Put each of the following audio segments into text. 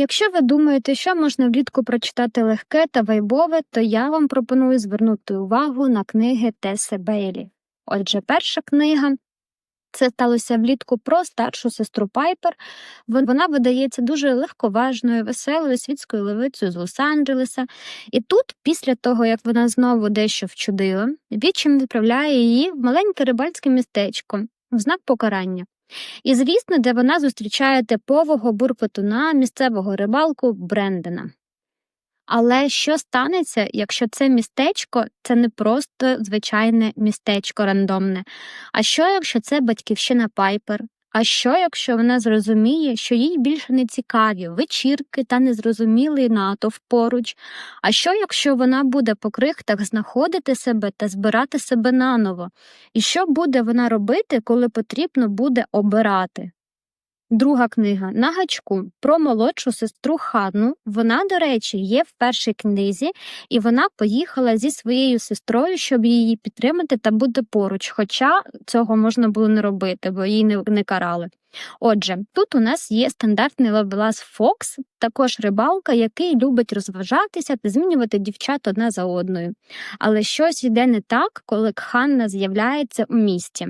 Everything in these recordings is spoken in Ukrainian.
Якщо ви думаєте, що можна влітку прочитати легке та вайбове, то я вам пропоную звернути увагу на книги Теси Бейлі. Отже, перша книга це сталося влітку про старшу сестру Пайпер. Вона видається дуже легковажною, веселою світською левицею з Лос-Анджелеса. І тут, після того, як вона знову дещо вчудила, відчим відправляє її в маленьке рибальське містечко в знак покарання. І звісно, де вона зустрічає типового буркотуна, місцевого рибалку Брендена. Але що станеться, якщо це містечко це не просто звичайне містечко рандомне? А що, якщо це батьківщина Пайпер? А що, якщо вона зрозуміє, що їй більше не цікаві вечірки та незрозумілий натовп поруч? А що, якщо вона буде по крихтах знаходити себе та збирати себе наново? І що буде вона робити, коли потрібно буде обирати? Друга книга на гачку про молодшу сестру Ханну. Вона, до речі, є в першій книзі, і вона поїхала зі своєю сестрою, щоб її підтримати та бути поруч. Хоча цього можна було не робити, бо її не, не карали. Отже, тут у нас є стандартний ловелас Фокс, також рибалка, який любить розважатися та змінювати дівчат одна за одною. Але щось йде не так, коли Ханна з'являється у місті.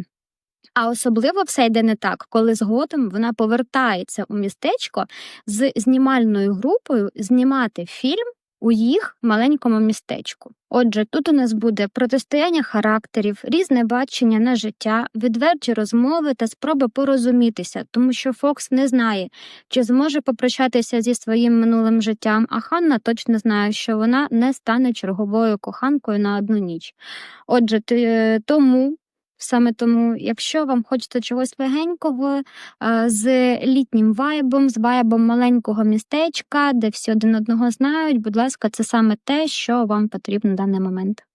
А особливо все йде не так, коли згодом вона повертається у містечко з знімальною групою знімати фільм у їх маленькому містечку. Отже, тут у нас буде протистояння характерів, різне бачення на життя, відверті розмови та спроби порозумітися, тому що Фокс не знає, чи зможе попрощатися зі своїм минулим життям, а Ханна точно знає, що вона не стане черговою коханкою на одну ніч. Отже, тому Саме тому, якщо вам хочеться чогось легенького з літнім вайбом, з вайбом маленького містечка, де всі один одного знають, будь ласка, це саме те, що вам потрібно в даний момент.